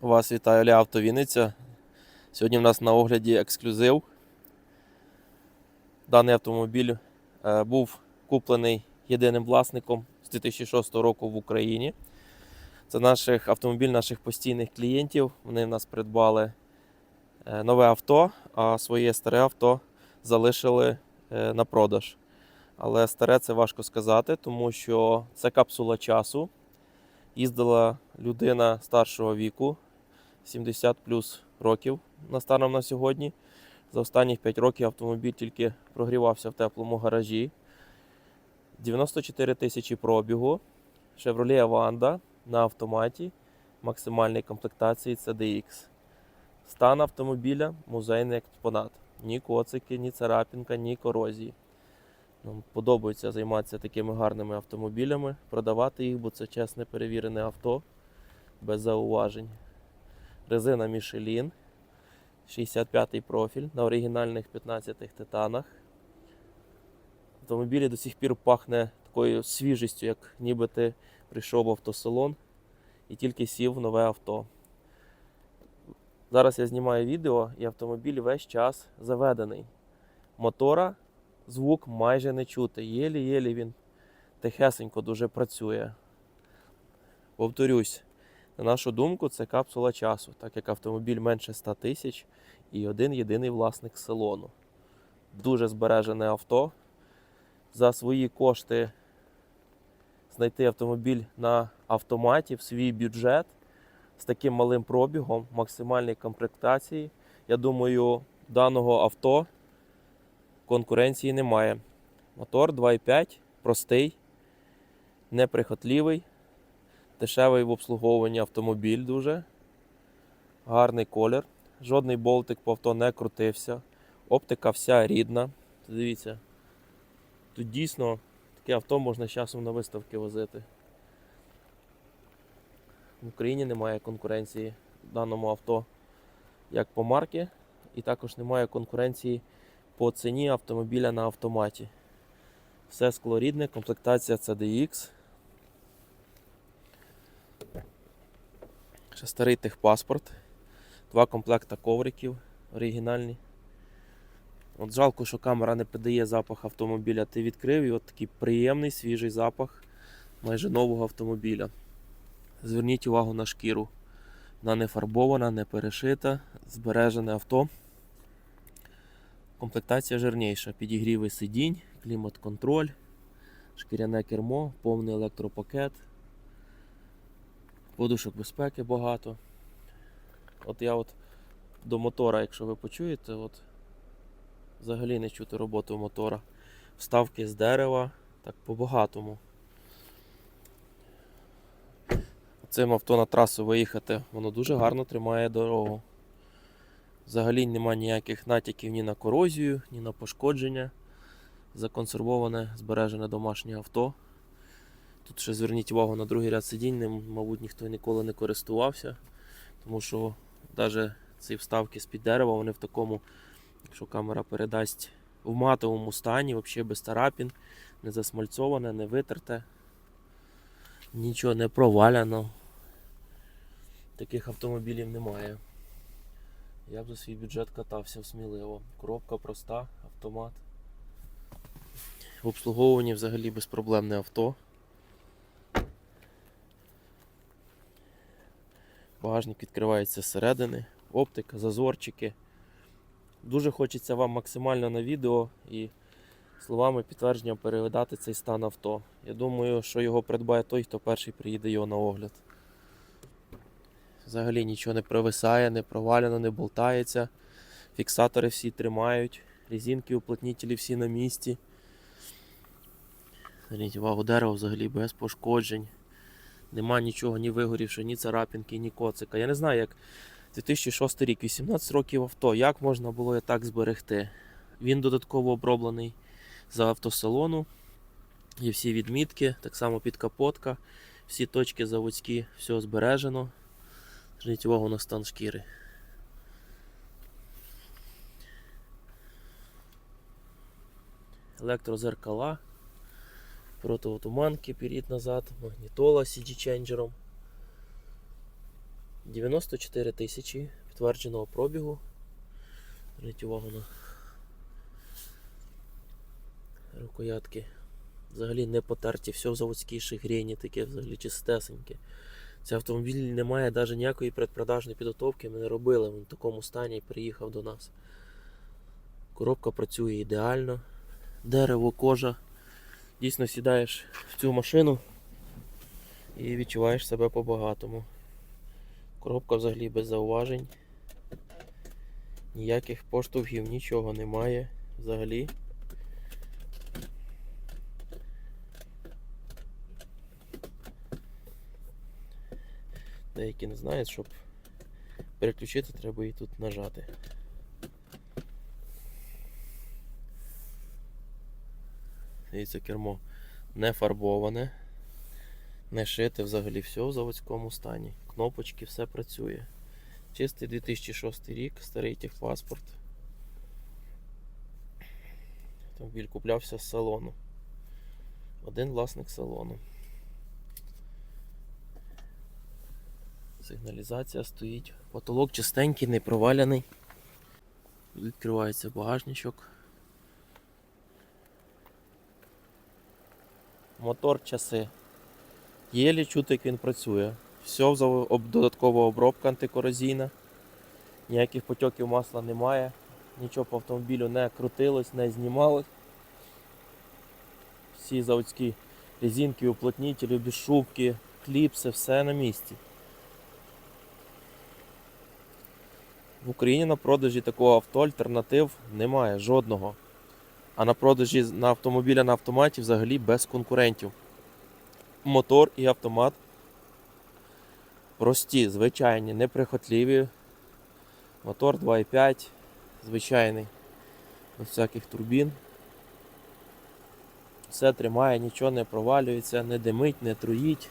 Вас вітаю Оля Авто Вінниця. Сьогодні в нас на огляді ексклюзив. Даний автомобіль е, був куплений єдиним власником з 2006 року в Україні. Це наших автомобіль наших постійних клієнтів. Вони в нас придбали е, нове авто, а своє старе авто залишили е, на продаж. Але старе це важко сказати, тому що це капсула часу. Їздила людина старшого віку, 70 плюс років на станом на сьогодні. За останні 5 років автомобіль тільки прогрівався в теплому гаражі. 94 тисячі пробігу. Chevrolet Avanda на автоматі максимальної комплектації CDX. Стан автомобіля музейний експонат. Ні коцики, ні царапінка, ні корозії. Подобається займатися такими гарними автомобілями, продавати їх, бо це чесне перевірене авто без зауважень. Резина Michelin, 65-й профіль на оригінальних 15-х титанах. Автомобілі до сих пір пахне такою свіжістю, як ніби ти прийшов в автосалон і тільки сів в нове авто. Зараз я знімаю відео і автомобіль весь час заведений. Мотора звук майже не чути. Єлі-єлі він тихесенько дуже працює. Повторюсь, на нашу думку, це капсула часу, так як автомобіль менше 100 тисяч і один єдиний власник салону. Дуже збережене авто. За свої кошти знайти автомобіль на автоматі в свій бюджет з таким малим пробігом, максимальній комплектації. Я думаю, даного авто конкуренції немає. Мотор 2.5, простий, неприхотливий, дешевий в обслуговуванні автомобіль дуже. Гарний колір. Жодний болтик по авто не крутився. Оптика вся рідна. Дивіться, тут дійсно таке авто можна з часом на виставки возити. В Україні немає конкуренції даному авто як по марки, і також немає конкуренції по ціні автомобіля на автоматі. Все склорідне, комплектація CDX. Ще старий техпаспорт. Два комплекта ковриків оригінальні. От жалко, що камера не передає запах автомобіля. Ти відкрив і от такий приємний свіжий запах майже нового автомобіля. Зверніть увагу на шкіру. Вона не фарбована, не перешита, збережене авто. Комплектація жирніша. Підігріви сидінь, клімат-контроль, шкіряне кермо, повний електропакет, подушок безпеки багато. От я от до мотора, якщо ви почуєте, от взагалі не чути роботу мотора. Вставки з дерева, так по-багатому. Цим авто на трасу виїхати, воно дуже гарно тримає дорогу. Взагалі нема ніяких натяків ні на корозію, ні на пошкодження. Законсервоване, збережене домашнє авто. Тут ще зверніть увагу на другий ряд сидінь, ним, мабуть, ніхто ніколи не користувався, тому що навіть ці вставки з-під дерева, вони в такому, якщо камера передасть, в матовому стані, взагалі без тарапін, не засмальцоване, не витерте, нічого не проваляно. Таких автомобілів немає. Я б за свій бюджет катався сміливо. Коробка проста, автомат. В обслуговуванні взагалі безпроблемне авто. Багажник відкривається зсередини, оптика, зазорчики. Дуже хочеться вам максимально на відео і словами підтвердження передати цей стан авто. Я думаю, що його придбає той, хто перший приїде його на огляд. Взагалі нічого не провисає, не провалено, не болтається. Фіксатори всі тримають, резинки уплотнітелі всі на місці. Зверніть увагу, дерево взагалі без пошкоджень. Нема нічого, ні вигорівши, ні царапінки, ні коцика. Я не знаю, як 2006 рік, 18 років авто, як можна було його так зберегти. Він додатково оброблений за автосалону. Є всі відмітки, так само підкапотка, всі точки заводські, все збережено. Зверніть увагу на стан шкіри. Електрозеркала, противотуманки, перед назад, магнітола CD ченджером. 94 тисячі підтвердженого пробігу. Зверніть увагу на рукоятки. Взагалі не потерті, все в заводській шигрені, таке взагалі чистесеньке. Цей автомобіль не має навіть ніякої предпродажної підготовки. Ми не робили, він в такому стані і приїхав до нас. Коробка працює ідеально. Дерево, кожа. Дійсно сідаєш в цю машину і відчуваєш себе по-багатому. Коробка взагалі без зауважень. Ніяких поштовхів, нічого немає взагалі. Деякі не знають, щоб переключити, треба її тут нажати. Дивіться, кермо не фарбоване, не шите взагалі все в заводському стані. Кнопочки, все працює. Чистий 2006 рік, старий техпаспорт. Автомобіль куплявся з салону. Один власник салону. Сигналізація стоїть. Потолок чистенький, не проваляний. Відкривається багажничок. Мотор часи. Єлі чути, як він працює. Все додаткова обробка антикорозійна. Ніяких потьоків масла немає. Нічого по автомобілю не крутилось, не знімалось. Всі заводські резинки, уплотнителі, безшубки, кліпси, все на місці. В Україні на продажі такого авто альтернатив немає жодного. А на продажі на автомобіля на автоматі взагалі без конкурентів. Мотор і автомат прості, звичайні, неприхотливі. Мотор 2,5, звичайний, без всяких турбін. Все тримає, нічого не провалюється, не димить, не труїть.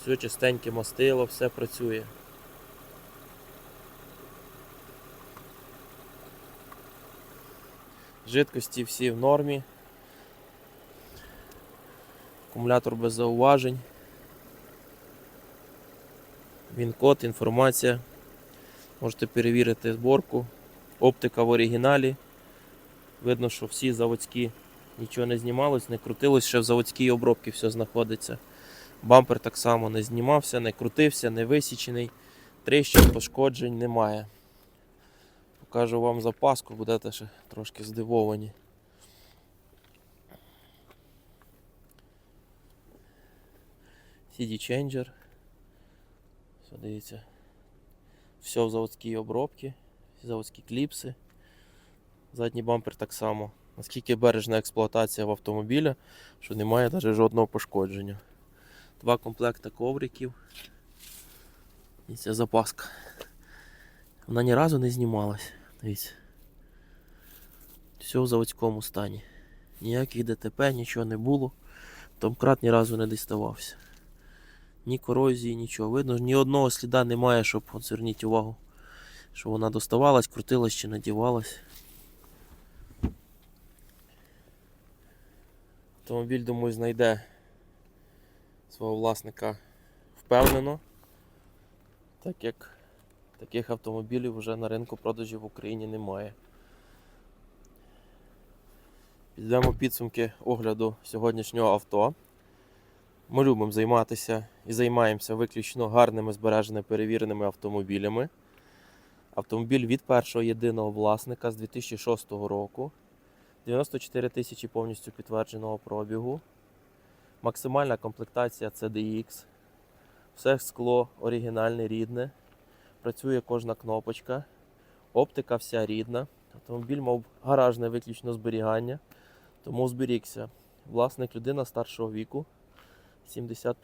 Все чистеньке мастило, все працює. Жидкості всі в нормі. Акумулятор без зауважень. Він код, інформація. Можете перевірити зборку. Оптика в оригіналі. Видно, що всі заводські нічого не знімалось, не крутилось, ще в заводській обробці все знаходиться. Бампер так само не знімався, не крутився, не висічений. Тріщин, пошкоджень немає. Покажу вам запаску, будете ще трошки здивовані. CD Changer. Все, дивіться. Все в заводській обробці, заводські кліпси. Задній бампер так само. Наскільки бережна експлуатація в автомобіля, що немає навіть жодного пошкодження. Два комплекти ковриків. І ця запаска. Вона ні разу не знімалась. Дивіться. Все в заводському стані. Ніяких ДТП, нічого не було. Домкрат ні разу не діставався. Ні корозії, нічого. Видно, ні одного сліда немає, щоб от зверніть увагу, що вона доставалась, крутилась чи надівалась. Автомобіль, думаю, знайде свого власника впевнено, так як таких автомобілів вже на ринку продажів в Україні немає. Підвемо підсумки огляду сьогоднішнього авто. Ми любимо займатися і займаємося виключно гарними збереженими перевіреними автомобілями. Автомобіль від першого єдиного власника з 2006 року. 94 тисячі повністю підтвердженого пробігу. Максимальна комплектація CDX. Все скло оригінальне, рідне. Працює кожна кнопочка. Оптика вся рідна. Автомобіль мав гаражне виключно зберігання, тому зберігся. Власник людина старшого віку 70.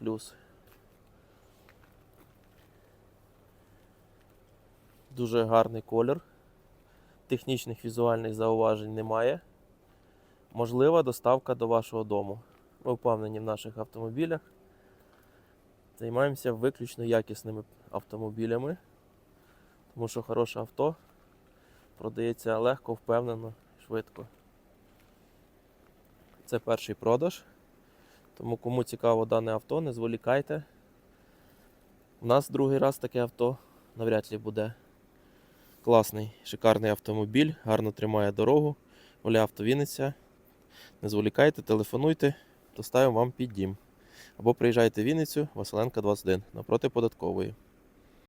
Дуже гарний колір. Технічних візуальних зауважень немає. Можлива доставка до вашого дому. Ми впевнені в наших автомобілях. Займаємося виключно якісними автомобілями, тому що хороше авто продається легко, впевнено, швидко. Це перший продаж. Тому кому цікаво дане авто, не зволікайте. У нас другий раз таке авто навряд ли буде. Класний, шикарний автомобіль, гарно тримає дорогу. Оля Авто Вінниця. Не зволікайте, телефонуйте, доставимо вам під дім. Або приїжджайте в Вінницю, Василенка 21, напроти податкової.